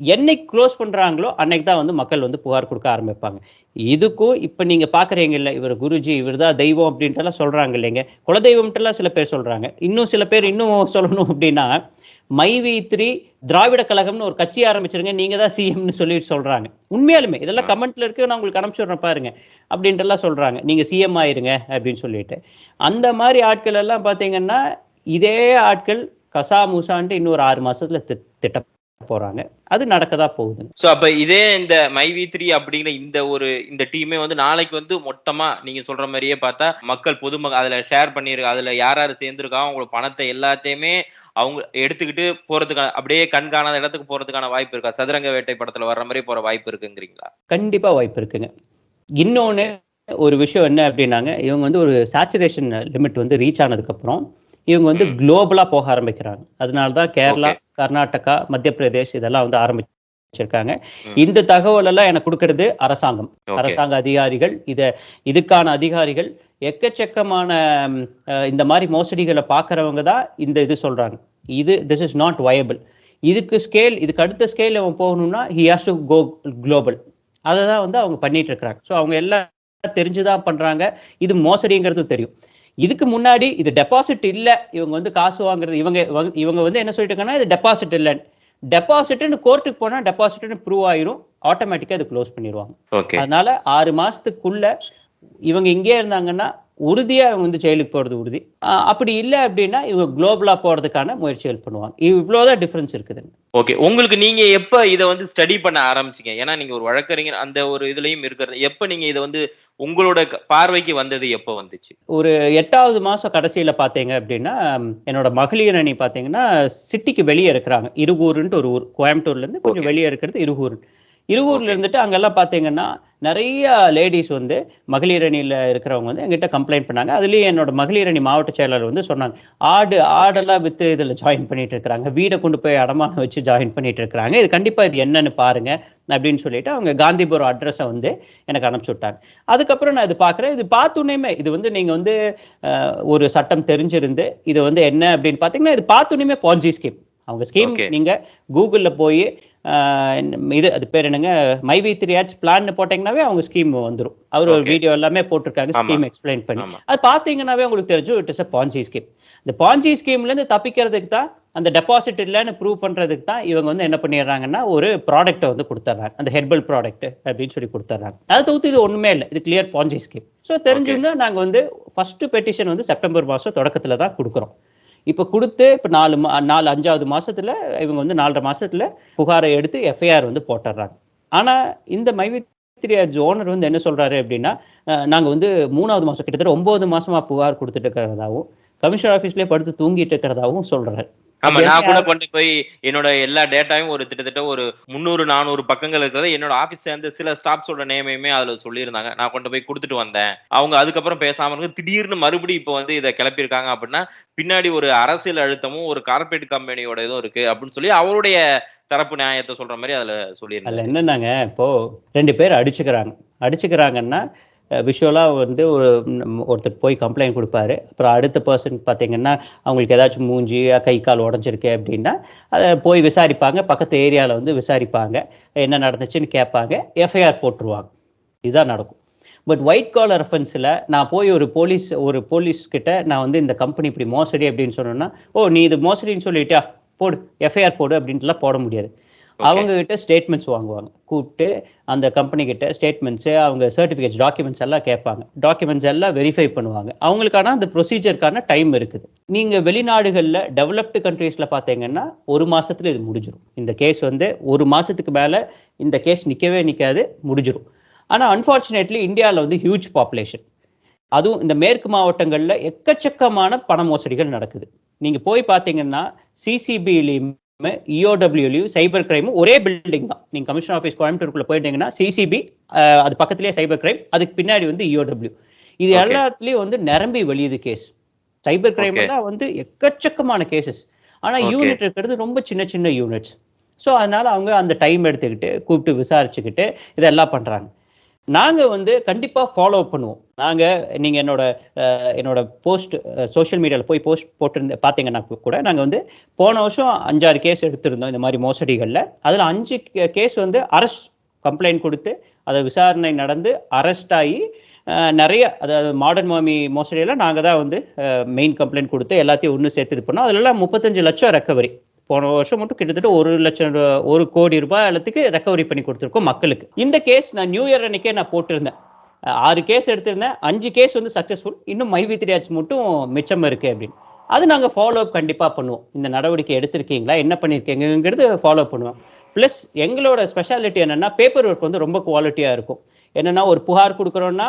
என்னைக்கு க்ளோஸ் பண்றாங்களோ அன்னைக்கு தான் வந்து மக்கள் வந்து புகார் கொடுக்க ஆரம்பிப்பாங்க. இதுக்கும் இப்ப நீங்க பாக்குறீங்கல்ல இவர் குருஜி இவர் தான் தெய்வம் அப்படின்ட்டு எல்லாம் சொல்றாங்க இல்லைங்க. குலதெய்வம்ட்டு எல்லாம் சில பேர் சொல்றாங்க. இன்னும் சில பேர் இன்னும் சொல்லணும் அப்படின்னா மைவி த்ரீ திராவிட கழகம்னு ஒரு கட்சி ஆரம்பிச்சிருங்க நீங்க தான் சிஎம்னு சொல்லிட்டு சொல்றாங்க. உண்மையாலுமே இதெல்லாம் கமெண்ட்ல இருக்கு நான் உங்களுக்கு அனுப்பிச்சு விடுறேன் பாருங்க அப்படின்ட்டு எல்லாம் சொல்றாங்க. நீங்க சிஎம் ஆயிருங்க அப்படின்னு சொல்லிட்டு. அந்த மாதிரி ஆட்கள் எல்லாம் பாத்தீங்கன்னா இதே ஆட்கள் கசா முசான்ட்டு இன்னொரு ஆறு மாசத்துல திட்ட போறாங்க. அது நடக்கதான் போகுதுங்க சோ அப்ப இதே இந்த மைவி த்ரீ அப்படிங்கிற இந்த ஒரு இந்த டீமே வந்து நாளைக்கு வந்து மொத்தமா நீங்க சொல்ற மாதிரியே பார்த்தா மக்கள் பொதுமக்கள் அதுல ஷேர் பண்ணிருக்க அதுல யார் யார் சேர்ந்திருக்காங்க அவங்களோட பணத்தை எல்லாத்தையுமே அவங்க எடுத்துக்கிட்டு போறதுக்கான அப்படியே கண் காணாத இடத்துக்கு போறதுக்கான வாய்ப்பு இருக்கா? சதுரங்க வேட்டை படத்துல வர்ற மாதிரி போற வாய்ப்பு இருக்குங்கிறீங்களா? கண்டிப்பா வாய்ப்பு இருக்குங்க. இன்னொன்னு ஒரு விஷயம் என்ன அப்படின்னாங்க இவங்க வந்து ஒரு சேச்சுரேஷன் லிமிட் வந்து ரீச் ஆனதுக்கு அப்புறம் இவங்க வந்து ம். குளோபலா போக ஆரம்பிக்கிறாங்க. அதனால தான் கேரளா. கர்நாடகா மத்திய பிரதேஷ் இதெல்லாம் வந்து ஆரம்பிச்சு வச்சிருக்காங்க ம். இந்த தகவல் எல்லாம் எனக்கு கொடுக்கறது அரசாங்கம். அரசாங்க அதிகாரிகள் இத இதுக்கான அதிகாரிகள் எக்கச்சக்கமான இந்த மாதிரி மோசடிகளை பார்க்கறவங்க தான் இந்த இது சொல்றாங்க. இது திஸ் இஸ் நாட் வயபிள் இதுக்கு ஸ்கேல் இதுக்கு அடுத்த ஸ்கேல் அவன் போகணும்னா he has to go global அதை தான் வந்து அவங்க பண்ணிட்டு இருக்கிறாங்க. ஸோ அவங்க எல்லாம் தெரிஞ்சுதான் பண்றாங்க. இது மோசடிங்கிறது தெரியும். இதுக்கு முன்னாடி இது டெபாசிட் இல்ல. இவங்க வந்து காசு வாங்குறது இவங்க இவங்க வந்து என்ன சொல்லிட்டு இருக்காங்கன்னா இது டெபாசிட் இல்லைன்னு. டெபாசிட்னு கோர்ட்டுக்கு போனா டெபாசிட்னு ப்ரூவ் ஆயிரும். ஆட்டோமேட்டிக்கா இது க்ளோஸ் பண்ணிடுவாங்க அதனால ஆறு மாசத்துக்குள்ள இவங்க இங்கே இருந்தாங்கன்னா உறுதியா அவங்க வந்து ஜெயிலுக்கு போறது உறுதி. அப்படி இல்லை அப்படின்னா இவங்க குளோபலா போறதுக்கான முயற்சிகள் பண்ணுவாங்க. இவ்வளவுதான் டிஃபரன்ஸ் இருக்குதுங்க ஓகே உங்களுக்கு நீங்க எப்ப இத வந்து ஸ்டடி பண்ண ஆரம்பிச்சீங்க? ஏன்னா நீங்க ஒரு வழக்கறிஞர் அந்த ஒரு இதுலயும் இருக்கிறது. எப்ப நீங்க இத வந்து உங்களோட பார்வைக்கு வந்தது எப்ப வந்துச்சு? ஒரு எட்டாவது மாசம் கடைசியில பாத்தீங்க அப்படின்னா என்னோட மகளிர் அணி பாத்தீங்கன்னா சிட்டிக்கு வெளியே இருக்கிறாங்க. இருகூருன்ட்டு ஒரு ஊர். கோயம்புத்தூர்ல இருந்து கொஞ்சம். வெளியே இருக்கிறது இருகூர் இருகூர்ல. இருந்துட்டு அங்கெல்லாம் பாத்தீங்கன்னா நிறைய லேடிஸ் வந்து மகளிர் அணியில இருக்கிறவங்க வந்து எங்கிட்ட கம்ப்ளைண்ட் பண்ணாங்க. அதுலயும் என்னோட மகளிர் அணி மாவட்ட செயலாளர் வந்து சொன்னாங்க ஆடு ஆடெல்லாம் வித்து இதுல ஜாயின் பண்ணிட்டு இருக்கிறாங்க. வீடை கொண்டு போய் அடமானம் வச்சு ஜாயின் பண்ணிட்டு இருக்கிறாங்க. இது கண்டிப்பா இது என்னன்னு பாருங்க அப்படின்னு சொல்லிட்டு அவங்க காந்திபுரம் அட்ரஸை வந்து எனக்கு அனுப்பிச்சு விட்டாங்க. அதுக்கப்புறம் நான் இது பார்க்குறேன் இது பார்த்தோன்னே இது வந்து நீங்கள் வந்து ஒரு சட்டம் தெரிஞ்சிருந்து இது வந்து என்ன அப்படின்னு பார்த்தீங்கன்னா இது பார்த்தோன்னே பான்ஜி ஸ்கீம் அவங்க ஸ்கீம். நீங்கள் கூகுளில் போய் இது அது பேர் என்னங்க? My V three ads plan போட்டிங்கனாவே அவங்க ஸ்கீம் வந்துரும். அவர் ஒரு. வீடியோ எல்லாமே போட்டிருக்காங்க. ஸ்கீம் எக்ஸ்பிளைன் பண்ணி. அது பார்த்தீங்கன்னாவே உங்களுக்கு தெரிஞ்சு it is a ponzi scheme இந்த பான்ஜி ஸ்கீம்லேருந்து தப்பிக்கிறதுக்கு தான் அந்த டெபாசிட் இல்லைன்னு ப்ரூவ் பண்றதுக்கு தான் இவங்க வந்து என்ன பண்ணிடுறாங்கன்னா ஒரு ப்ராடக்ட்டை வந்து கொடுத்துட்றாங்க. அந்த ஹெர்பல் ப்ராடக்ட் அப்படின்னு சொல்லி கொடுத்துட்றாங்க. அதை தவிர்த்து இது ஒண்ணுமே இல்லை. இது கிளியர் பான்ஜி ஸ்கீம் ஸோ தெரிஞ்சுன்னா நாங்க வந்து ஃபர்ஸ்ட் பெட்டிஷன் வந்து செப்டம்பர் மாசம் தொடக்கத்துல தான் கொடுக்குறோம். இப்போ கொடுத்து இப்போ நாலு மா- நாலு அஞ்சாவது மாதத்தில் இவங்க வந்து நாலரை மாதத்தில் புகாரை எடுத்து எஃப்ஐஆர் வந்து போட்டுடுறாங்க ஆனால் இந்த மைவித்திரியாஜ் ஓனர் வந்து என்ன சொல்கிறாரு அப்படின்னா நாங்கள் வந்து மூணாவது மாதம் கிட்டத்தட்ட ஒம்பது மாதமாக புகார் கொடுத்துட்டு இருக்கிறதாவும் கமிஷனர் ஆஃபீஸ்லேயே படுத்து தூங்கிட்டு இருக்கிறதாவும் சொல்கிறாரு ஆமா நான் கூட கொண்டு போய் என்னோட எல்லா டேட்டாவும் ஒரு கிட்டத்தட்ட ஒரு முந்நூறு நானூறு பக்கங்கள் இருக்கிறத என்னோட ஆபீஸ் சேர்ந்து சில ஸ்டாஃப்ஸோட நேமையுமே அதுல சொல்லியிருந்தாங்க. நான் கொண்டு போய் கொடுத்துட்டு வந்தேன். அவங்க அதுக்கப்புறம் பேசாம இருந்து திடீர்னு மறுபடியும் இப்போ வந்து இதை கிளப்பியிருக்காங்க அப்படின்னா பின்னாடி ஒரு அரசியல் அழுத்தமும் ஒரு கார்ப்பரேட் கம்பெனியோட இதுவும் இருக்கு அப்படின்னு சொல்லி அவருடைய தரப்பு நியாயத்தை சொல்ற மாதிரி அதுல அதுல சொல்லியிருந்தாங்க. என்னன்னாங்க இப்போ ரெண்டு பேர் அடிச்சுக்கிறாங்க. அடிச்சுக்கிறாங்கன்னா விஷுவலாக வந்து ஒரு ஒருத்தர் போய் கம்ப்ளைண்ட் கொடுப்பாரு. அப்புறம் அடுத்த பர்சன் பார்த்தீங்கன்னா அவங்களுக்கு ஏதாச்சும் மூஞ்சி கை கால் உடஞ்சிருக்கு அப்படின்னா அதை போய் விசாரிப்பாங்க. பக்கத்து ஏரியாவில் வந்து விசாரிப்பாங்க. என்ன நடந்துச்சுன்னு கேட்பாங்க. எஃப்ஐஆர் போட்டுருவாங்க. இதுதான் நடக்கும். பட் ஒயிட் காலர் அஃபென்ஸில் நான் போய் ஒரு போலீஸ் ஒரு போலீஸ் கிட்ட நான் வந்து இந்த கம்பெனி இப்படி மோசடி அப்படின்னு சொன்னேன்னா ஓ நீ இது மோசடின்னு சொல்லிட்டியா? போடு. எஃப்ஐஆர் போடு அப்படின்ட்டுலாம் போட முடியாது. அவங்க கிட்ட ஸ்டேட்மெண்ட்ஸ் வாங்குவாங்க. கூப்பிட்டு அந்த கம்பெனி கிட்ட ஸ்டேட்மெண்ட்ஸு அவங்க சர்டிஃபிகேட்ஸ் டாக்குமெண்ட்ஸ் எல்லாம் கேட்பாங்க. டாக்குமெண்ட்ஸ் எல்லாம் வெரிஃபை பண்ணுவாங்க. அவங்களுக்கான அந்த ப்ரொசீஜருக்கான டைம் இருக்குது. நீங்க வெளிநாடுகளில் டெவலப்டு கண்ட்ரீஸில் பார்த்தீங்கன்னா ஒரு மாசத்துல இது முடிஞ்சிடும் இந்த கேஸ் வந்து ஒரு மாசத்துக்கு மேல இந்த கேஸ் நிற்கவே நிற்காது முடிஞ்சிடும் ஆனால் அன்ஃபார்ச்சுனேட்லி இந்தியாவில் வந்து ஹியூஜ் பாப்புலேஷன் அதுவும் இந்த மேற்கு மாவட்டங்களில் எக்கச்சக்கமான பண மோசடிகள் நடக்குது. நீங்கள் போய் பார்த்தீங்கன்னா சிசிபிலையுமே இஓடபிள்யூலையும் சைபர் கிரைமும் ஒரே பில்டிங் தான் நீங்க கமிஷன் ஆஃபீஸ் கோயம்புத்தூருக்குள்ள போயிட்டீங்கன்னா சிசிபி அது பக்கத்துலயே சைபர் கிரைம் அதுக்கு பின்னாடி வந்து இஓடபிள்யூ இது Okay. எல்லாத்துலயும் வந்து நிரம்பி வெளியுது கேஸ் சைபர் கிரைம் Okay. எல்லாம் வந்து எக்கச்சக்கமான கேசஸ் ஆனா Okay. யூனிட் இருக்கிறது ரொம்ப சின்ன சின்ன யூனிட்ஸ் ஸோ அதனால அவங்க அந்த டைம் எடுத்துக்கிட்டு கூப்பிட்டு விசாரிச்சுக்கிட்டு இதெல்லாம் பண்றாங்க நாங்கள் வந்து கண்டிப்பாக ஃபாலோ பண்ணுவோம். நாங்கள் நீங்கள் என்னோட என்னோட போஸ்ட் சோஷியல் மீடியாவில் போய் போஸ்ட் போட்டிருந்த பார்த்தீங்கன்னா கூட நாங்கள் வந்து போன வருஷம் அஞ்சாறு கேஸ் எடுத்திருந்தோம் இந்த மாதிரி மோசடிகளில். அதில் அஞ்சு கேஸ் வந்து அரெஸ்ட் கம்ப்ளைண்ட் கொடுத்து அதை விசாரணை நடந்து அரெஸ்ட் ஆகி நிறைய அதாவது மாடர்ன் மாமி மோசடியெல்லாம் நாங்கள் தான் வந்து மெயின் கம்ப்ளைண்ட் கொடுத்து எல்லாத்தையும் ஒன்று சேர்த்து இது பண்ணோம். அதிலெல்லாம் முப்பத்தஞ்சு லட்சம் ரெக்கவரி போன வருஷம் மட்டும் கிட்டத்தட்ட ஒரு லட்சம் ஒரு கோடி ரூபாய் எல்லாத்துக்கு ரெக்கவரி பண்ணி கொடுத்துருக்கோம் மக்களுக்கு. இந்த கேஸ் நான் நியூ இயர் அன்னைக்கே நான் போட்டிருந்தேன். ஆறு கேஸ் எடுத்திருந்தேன். அஞ்சு கேஸ் வந்து சக்ஸஸ்ஃபுல் இன்னும் மை வித்ரியாச் மட்டும் மிச்சம் இருக்குது அப்படின்னு. அது நாங்கள் ஃபாலோ அப் கண்டிப்பாக பண்ணுவோம். இந்த நடவடிக்கை எடுத்திருக்கீங்களா? என்ன பண்ணியிருக்கீங்கிறது ஃபாலோ பண்ணுவோம். ப்ளஸ் எங்களோட ஸ்பெஷாலிட்டி என்னென்னா பேப்பர் ஒர்க் வந்து ரொம்ப குவாலிட்டியாக இருக்கும். என்னன்னா ஒரு புகார் கொடுக்குறோன்னா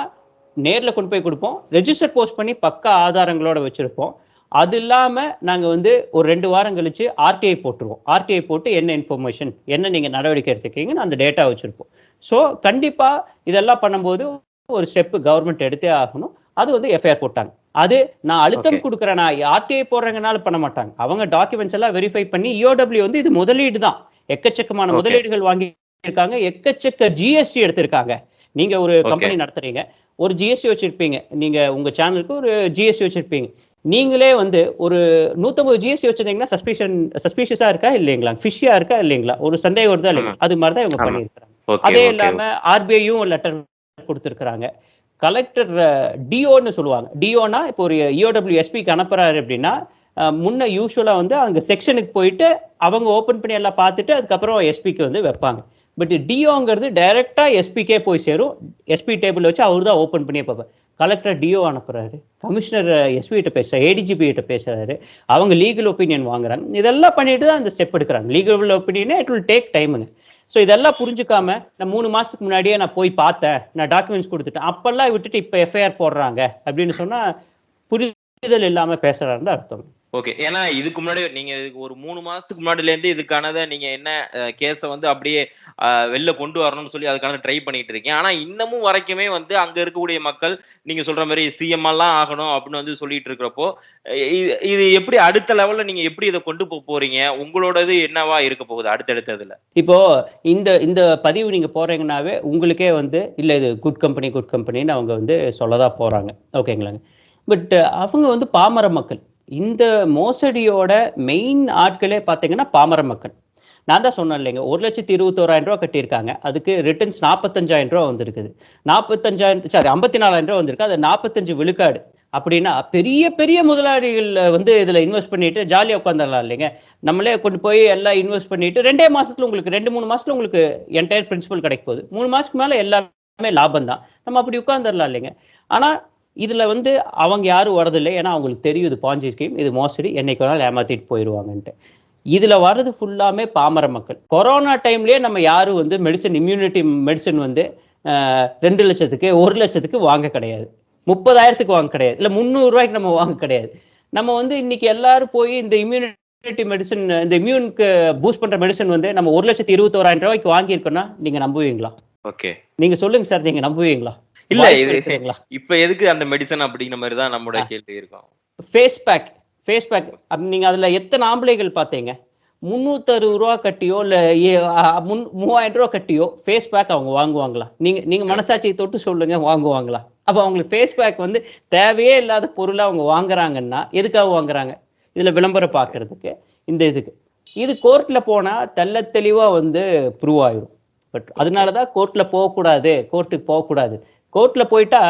நேரில் கொண்டு போய் கொடுப்போம். ரெஜிஸ்டர் போஸ்ட் பண்ணி பக்கா ஆதாரங்களோட வச்சுருப்போம். அது இல்லாமல் நாங்கள் வந்து ஒரு ரெண்டு வாரம் கழிச்சு ஆர்டிஐ போட்டுருவோம். ஆர்டிஐ போட்டு என்ன இன்ஃபர்மேஷன் என்ன நீங்கள் நடவடிக்கை எடுத்துருக்கீங்கன்னு அந்த டேட்டா வச்சுருப்போம். ஸோ கண்டிப்பாக இதெல்லாம் பண்ணும்போது ஒரு ஸ்டெப் கவர்மெண்ட் எடுத்தே ஆகணும். அது வந்து எஃப்ஐஆர் போட்டாங்க. அது நான் அழுத்தம். கொடுக்குறேன். நான் ஆர்டிஐ போடுறதுனால பண்ண மாட்டாங்க. அவங்க டாக்குமெண்ட்ஸ் எல்லாம் வெரிஃபை பண்ணி இஓடபிள்யூ வந்து இது முதலீடு தான். எக்கச்சக்கமான. முதலீடுகள் வாங்கி இருக்காங்க எக்கச்சக்க ஜிஎஸ்டி எடுத்திருக்காங்க. நீங்க ஒரு. கம்பெனி நடத்துறீங்க. ஒரு ஜிஎஸ்டி வச்சிருப்பீங்க. நீங்க உங்க சேனலுக்கு ஒரு ஜிஎஸ்டி வச்சிருப்பீங்க. நீங்களே வந்து ஒரு நூத்தம்பது ஜிஎஸ்டி வச்சிருந்தீங்கன்னா சஸ்பிஷன் சஸ்பிஷியஸா இருக்கா இல்லைங்களா? ஃபிஷ்ஷியா இருக்கா இல்லைங்களா? ஒரு சந்தேகம் வருதா இல்லைங்களா? அது மாதிரி தான் இவங்க. பண்ணியிருக்காங்க அதே இல்லாம ஆர்பிஐயும் லெட்டர் கொடுத்துருக்குறாங்க. கலெக்டர் டிஓன்னு சொல்லுவாங்க. டிஓனா இப்போ ஒரு E இஓடபிள்யூ எஸ்பிக்கு அனுப்புறாரு அப்படின்னா முன்ன யூஸ்வலா வந்து அங்க செக்ஷனுக்கு போயிட்டு அவங்க ஓபன் பண்ணி எல்லாம் பார்த்துட்டு அதுக்கப்புறம் எஸ்பிக்கு வந்து வைப்பாங்க. பட் டிஓங்கிறது டைரெக்டாக எஸ்பிக்கே போய் சேரும். எஸ்பி டேபிள் வச்சு அவர் தான் ஓப்பன் பண்ணி பார்ப்பார். கலெக்டர் டிஓ அனுப்புறாரு. கமிஷனர் எஸ்பி கிட்ட ஏடிஜிபிகிட்ட ஏடிஜிபி கிட்ட பேசுறாரு. அவங்க லீகல் ஒப்பீனியன் வாங்குறாங்க. இதெல்லாம் பண்ணிட்டு தான் அந்த ஸ்டெப் எடுக்கிறாங்க. லீகல் ஒப்பீனியனே இட் வில் டேக் டைமுங்க ஸோ இதெல்லாம் புரிஞ்சுக்காம நான் மூணு மாதத்துக்கு முன்னாடியே நான் போய் பார்த்தேன். நான் டாக்குமெண்ட்ஸ் கொடுத்துட்டேன். அப்பெல்லாம் விட்டுட்டு இப்போ எஃப்ஐஆர் போடுறாங்க. அப்படின்னு சொன்னால் புரிதல் இல்லாமல் பேசுறாருன்னு அர்த்தம். ஓகே ஏன்னா இதுக்கு முன்னாடி நீங்க இதுக்கு ஒரு மூணு மாசத்துக்கு முன்னாடில இருந்து இதுக்கானதை நீங்க என்ன கேஸை வந்து அப்படியே வெளில கொண்டு வரணும்னு சொல்லி அதுக்கான ட்ரை பண்ணிட்டு இருக்கீங்க. ஆனா இன்னமும் வரைக்குமே வந்து அங்க இருக்கக்கூடிய மக்கள் நீங்க சொல்ற மாதிரி சிஎம் எல்லாம் ஆகணும் அப்படின்னு வந்து சொல்லிட்டு இருக்கிறப்போ இது இது எப்படி அடுத்த லெவல்ல நீங்க எப்படி இதை கொண்டு போக போறீங்க? உங்களோடது என்னவா இருக்க போகுது அடுத்தடுத்ததுல? இப்போ இந்த இந்த பதிவு நீங்க போறீங்கன்னாவே உங்களுக்கே வந்து இல்ல இது குட் கம்பெனி குட் கம்பெனின்னு அவங்க வந்து சொல்லதான் போறாங்க. ஓகேங்களாங்க பட் அவங்க வந்து பாமர மக்கள். இந்த மோசடியோட மெயின் ஆட்களே பார்த்தீங்கன்னா பாமர மக்கள். நான் தான் சொன்னேன் இல்லைங்க ஒரு லட்சத்தி இருபத்தோராயிரம் ரூபா கட்டியிருக்காங்க. அதுக்கு ரிட்டர்ன்ஸ் நாற்பத்தஞ்சாயிரம் ரூபா வந்திருக்குது. நாற்பத்தஞ்சாயிரம் சாரி ஐம்பத்தி நாலாயிரம் ரூபா வந்திருக்கு. அது நாற்பத்தஞ்சு விழுக்காடு. அப்படின்னா பெரிய பெரிய முதலாளிகள் வந்து இதில் இன்வெஸ்ட் பண்ணிட்டு ஜாலியாக உட்காந்துடலாம் இல்லைங்க. நம்மளே கொண்டு போய் எல்லாம் இன்வெஸ்ட் பண்ணிட்டு ரெண்டே மாசத்துல உங்களுக்கு ரெண்டு மூணு மாசத்துல உங்களுக்கு என்டையர் பிரின்சிபல் கிடைக்க போகுது. மூணு மாசத்துக்கு மேலே எல்லாமே லாபம் தான் நம்ம அப்படி உட்காந்துடலாம் இல்லைங்க. ஆனால் இதுல வந்து அவங்க யாரும் வரதில்லை ஏன்னா அவங்களுக்கு தெரியும் இது பாஞ்சி ஸ்கீம் இது மோசடி. என்னைக்கு வேணாலும் ஏமாத்திட்டு போயிடுவாங்கன்ட்டு. இதுல வர்றது ஃபுல்லாமே பாமர மக்கள். கொரோனா டைம்லயே நம்ம யாரும் வந்து மெடிசன் இம்யூனிட்டி மெடிசன் வந்து ரெண்டு லட்சத்துக்கு ஒரு லட்சத்துக்கு வாங்க கிடையாது. முப்பதாயிரத்துக்கு வாங்க கிடையாது. இல்ல முந்நூறு ரூபாய்க்கு நம்ம வாங்க கிடையாது. நம்ம வந்து இன்னைக்கு எல்லாரும் போய் இந்த இம்யூனிட்டி மெடிசன் இந்த இம்யூனுக்கு பூஸ்ட் பண்ற மெடிசன் வந்து நம்ம ஒரு லட்சத்தி இருபத்தோராயிரம் ரூபாய்க்கு வாங்கியிருக்கோம்னா நீங்க நம்புவீங்களா? ஓகே. நீங்க சொல்லுங்க சார். நீங்க நம்புவீங்களா? இல்ல இது இப்ப எதுக்கு அந்த மெடிசன் அப்படிங்கிற மாதிரி தான் நம்மளோட கேள்வி இருக்கும். ஃபேஸ் பேக் ஃபேஸ் பேக் நீங்க அதுல எத்தனை ஆம்பளைகள் பார்த்தீங்க? முந்நூற்றறுபது ரூபா கட்டியோ இல்ல முன் மூவாயிரம் ரூபா கட்டியோ ஃபேஸ் பேக் அவங்க வாங்குவாங்களா? நீங்க நீங்க மனசாட்சியை தொட்டு சொல்லுங்க வாங்குவாங்களா? அப்ப அவங்களுக்கு ஃபேஸ் பேக் வந்து தேவையே இல்லாத பொருளை அவங்க வாங்குறாங்கன்னா எதுக்காக வாங்குறாங்க? இதுல விளம்பரம் பார்க்கறதுக்கு இந்த இதுக்கு. இது கோர்ட்ல போனா தெள்ள தெளிவா வந்து ப்ரூவ் ஆயிடும் பட் அதனாலதான் கோர்ட்ல போகக்கூடாது கோர்ட்டுக்கு போகக்கூடாது. கோர்ட்ல போயிட்டா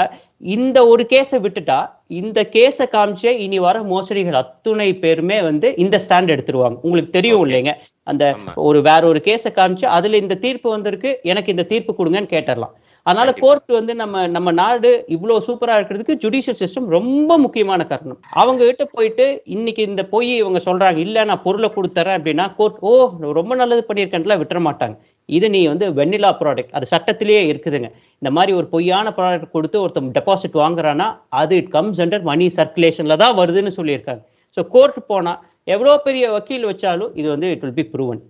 இந்த ஒரு கேஸை விட்டுட்டா இந்த கேஸை காமிச்சே இனி வர மோசடிகள் அத்துணை பேருமே வந்து இந்த ஸ்டாண்ட் எடுத்துருவாங்க. உங்களுக்கு தெரியும். இல்லைங்க. அந்த. ஒரு வேற ஒரு கேஸை காமிச்சு அதுல இந்த தீர்ப்பு வந்திருக்கு எனக்கு இந்த தீர்ப்பு கொடுங்கன்னு கேட்டுறலாம் அதனால. கோர்ட் வந்து நம்ம நம்ம நாடு இவ்வளவு சூப்பரா இருக்கிறதுக்கு ஜுடிஷியல் சிஸ்டம் ரொம்ப முக்கியமான காரணம். அவங்க கிட்ட போயிட்டு இன்னைக்கு இந்த பொய் இவங்க சொல்றாங்க இல்ல நான் பொருளை கொடுத்துறேன் அப்படின்னா கோர்ட் ஓ ரொம்ப நல்லது பண்ணியிருக்கேன்லாம் விட்டுற மாட்டாங்க. இது நீ வந்து வெண்ணிலா ப்ராடக்ட் அது சட்டத்திலேயே இருக்குதுங்க. இந்த மாதிரி ஒரு பொய்யான ப்ராடக்ட் கொடுத்து ஒருத்தன் டெபாசிட் வாங்குறான்னா அது இட் கம்ஸ் அண்டர் மணி சர்க்குலேஷனில் தான் வருதுன்னு சொல்லியிருக்காங்க. ஸோ கோர்ட் போனால் எவ்வளோ பெரிய வக்கீல் வச்சாலும் இது வந்து it will be proven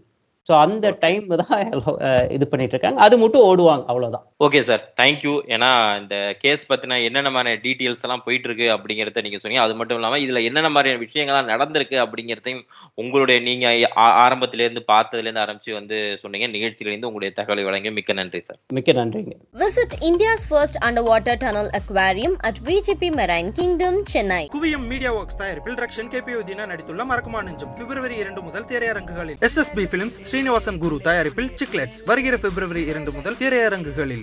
so அந்த டைம் தான் இது பண்ணிட்டு இருக்காங்க. அது மட்டும் ஓடுவாங்க அவ்வளவுதான். ஓகே சார் தேங்க்யூ ஏன்னா இந்த கேஸ் பத்தின என்னென்ன மாதிரியான டீட்டெயில்ஸ் எல்லாம் போயிட்டு இருக்கு அப்படிங்கறத நீங்க சொன்னீங்க. அது மட்டும் இல்லாம இதுல என்னென்ன மாதிரியான விஷயங்கள்லாம் நடந்திருக்கு அப்படிங்கறதையும் உங்களுடைய நீங்க ஆ- ஆரம்பத்துல இருந்து பார்த்ததுல இருந்து ஆரம்பிச்சு வந்து சொன்னீங்க. நிகழ்ச்சியில இருந்து உங்களுடைய தகவலை வழங்க மிக்க நன்றி சார் மிக்க நன்றிங்க. Visit India's first underwater tunnel aquarium at VGP Marine Kingdom, Chennai. Kuviyam media works தயாரிப்பில் ரக்ஷன் கேபிஓ தினா நடித்துள்ள மறக்குமா நெஞ்சம். பிப்ரவரி இரண்டு முதல் திரையரங்குகளில். எஸ்எஸ்பி பிலிம்ஸ் ஸ்ரீனிவாசன் குரு தயாரிப்பில் சிக்லெட்ஸ். வருகிற பிப்ரவரி இரண்டு முதல் திரையரங்குகளில்.